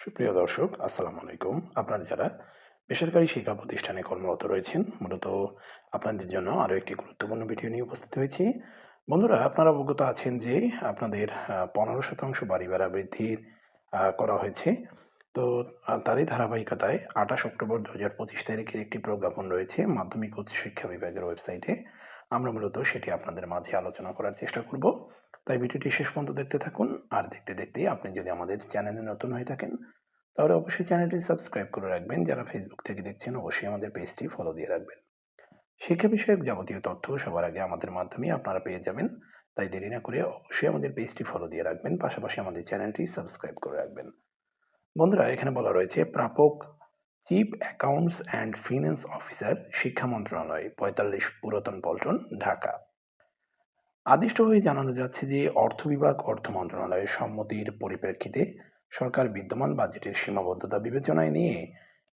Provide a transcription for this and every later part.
সুপ্রিয় দর্শক আসসালামু আলাইকুম। আপনারা যারা বেসরকারি শিক্ষা প্রতিষ্ঠানে কর্মরত রয়েছেন মূলত আপনাদের জন্য আরও একটি গুরুত্বপূর্ণ ভিডিও নিয়ে উপস্থিত হয়েছি। বন্ধুরা আপনারা অবগত আছেন যে আপনাদের পনেরো শতাংশ বাড়ি ভাড়া বৃদ্ধির আহ, করা হয়েছে। তো তারই ধারাবাহিকতায় আঠাশ অক্টোবর দু হাজার পঁচিশ তারিখের একটি প্রজ্ঞাপন রয়েছে মাধ্যমিক উচ্চ শিক্ষা বিভাগের ওয়েবসাইটে। আমরা মূলত সেটি আপনাদের মাঝে আলোচনা করার চেষ্টা করব। তাই ভিডিওটি শেষ পর্যন্ত দেখতে থাকুন। আর দেখতে দেখতে আপনি যদি আমাদের চ্যানেলে নতুন হয়ে থাকেন, তাহলে অবশ্যই চ্যানেলটি সাবস্ক্রাইব করে রাখবেন। যারা ফেসবুক থেকে দেখছেন, অবশ্যই আমাদের পেজটি ফলো দিয়ে রাখবেন। শিক্ষা বিষয়ক যাবতীয় তথ্য সবার আগে আমাদের মাধ্যমে আপনারা পেয়ে যাবেন। তাই দেরি না করে অবশ্যই আমাদের পেজটি ফলো দিয়ে রাখবেন। পাশাপাশি আমাদের চ্যানেলটি সাবস্ক্রাইব করে রাখবেন। বন্ধুরা, এখানে বলা রয়েছে, প্রাপক, chief accounts and finance officer, শিক্ষা মন্ত্রণালয়, পঁয়তাল্লিশ পুরাতন পল্টন, ঢাকা। আদিষ্ট হয়ে জানানো যাচ্ছে যে, অর্থ বিভাগ, অর্থ মন্ত্রণালয়ের সম্মতির পরিপ্রেক্ষিতে সরকার বিদ্যমান বাজেটের সীমাবদ্ধতা বিবেচনায় নিয়ে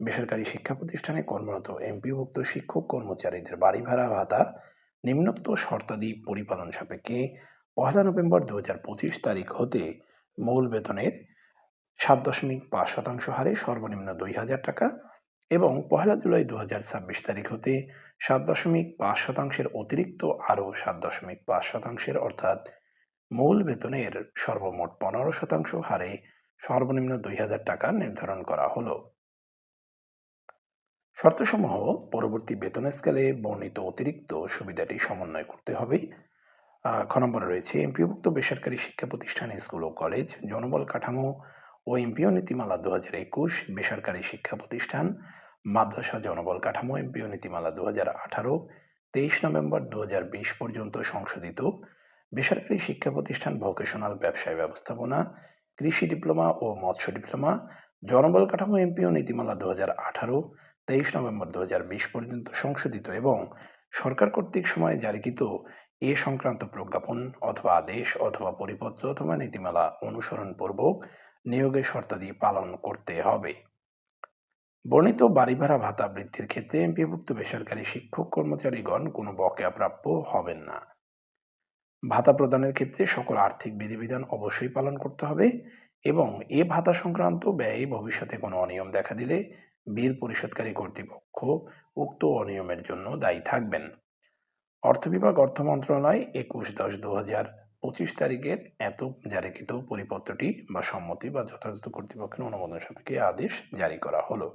বেসরকারি শিক্ষা প্রতিষ্ঠানে কর্মরত এমপিভুক্ত শিক্ষক কর্মচারীদের বাড়ি ভাড়া ভাতা, নিম্নোক্ত শর্তাদি পরিপালন সাপেক্ষে পহেলা নভেম্বর দু হাজার পঁচিশ তারিখ হতে মূল বেতনের সাত দশমিক পাঁচ শতাংশ হারে সর্বনিম্ন দুই হাজার টাকা এবং পহেলা জুলাই দু ছাব্বিশ তারিখ হতে সাত দশমিক পাঁচ শতাংশের অতিরিক্ত আরও সাত দশমিক পাঁচ শতাংশের অর্থাৎ মূল বেতনের সর্বমোট পনেরো শতাংশ হারে সর্বনিম্ন দুই হাজার টাকা নির্ধারণ করা হলো। শর্তসমূহ পরবর্তী বেতন স্কেলে বর্ণিত অতিরিক্ত সুবিধাটি সমন্বয় করতে হবে। খ নম্বরে রয়েছে, এমপিভুক্ত বেসরকারি শিক্ষা প্রতিষ্ঠান স্কুল ও কলেজ, জনবল কাঠামো ও এমপিও নীতিমালা দু হাজার একুশ বেসরকারি শিক্ষা প্রতিষ্ঠান মাদ্রাসা জনবল কাঠামো এমপিও নীতিমালা দু হাজার আঠারো তেইশ নভেম্বর দু বিশ পর্যন্ত সংশোধিত বেসরকারি শিক্ষা প্রতিষ্ঠান ভোকেশনাল ব্যবসায় ব্যবস্থাপনা, কৃষি ডিপ্লোমা ও মৎস্য ডিপ্লোমা জনবল কাঠামো এমপিও নীতিমালা দু হাজার আঠারো তেইশ নভেম্বর দু বিশ পর্যন্ত সংশোধিত এবং সরকার কর্তৃক সময়ে জারিকৃত এ সংক্রান্ত প্রজ্ঞাপন অথবা আদেশ অথবা পরিপত্র অথবা নীতিমালা অনুসরণ পূর্বক নিয়োগের শর্তাদি পালন করতে হবে। বর্ণিত বাড়ি ভাড়া ভাতা বৃদ্ধির ক্ষেত্রে এমপিভুক্ত বেসরকারি শিক্ষক কর্মচারীগণ কোনো বকেয়া প্রাপ্য হবেন না। ভাতা প্রদানের ক্ষেত্রে সকল আর্থিক বিধিবিধান অবশ্যই পালন করতে হবে এবং এ ভাতা সংক্রান্ত ব্যয়ে ভবিষ্যতে কোনো অনিয়ম দেখা দিলে বিল পরিশোধকারী কর্তৃপক্ষ উক্ত অনিয়মের জন্য দায়ী থাকবেন। অর্থ বিভাগ অর্থ মন্ত্রণালয় একুশ দশ দু হাজার পঁচিশ তারিখের এত জারিকৃত পরিপত্রটি বা সম্মতি বা যথাযথ কর্তৃপক্ষের অনুমোদন সাপেক্ষে আদেশ জারি করা হলো।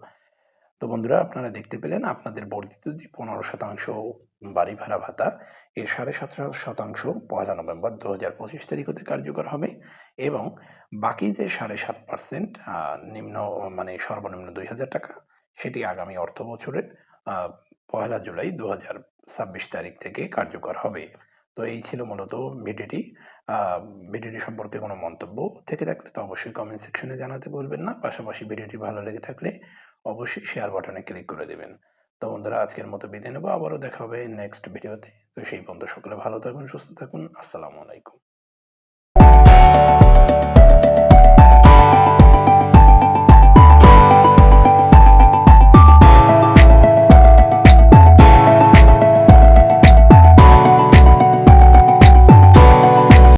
তো বন্ধুরা, আপনারা দেখতে পেলেন আপনাদের বর্ধিত যে পনেরো শতাংশ বাড়ি ভাড়া ভাতা, এর সাড়ে সতেরো শতাংশ পয়লা নভেম্বর দু হাজার পঁচিশ তারিখ হতে কার্যকর হবে এবং বাকি যে সাড়ে সাত পার্সেন্ট নিম্ন মানে সর্বনিম্ন দুই হাজার টাকা, সেটি আগামী অর্থ বছরের পয়লা জুলাই দু হাজার ছাব্বিশ তারিখ থেকে কার্যকর হবে। তো এই ছিল মূলত ভিডিওটি ভিডিওটি সম্পর্কে কোনো মন্তব্য থেকে থাকলে তো অবশ্যই কমেন্ট সেকশনে জানাতে বলবেন না। পাশাপাশি ভিডিওটি ভালো লেগে থাকলে অবশ্যই শেয়ার বাটনে ক্লিক করে দেবেন। তো বন্ধুরা, আজকের মতো বিদায় নেব। আবারও দেখা হবে নেক্সট ভিডিওতে তো সেই পর্যন্ত সকলে ভালো থাকুন, সুস্থ থাকুন। আসসালামু আলাইকুম।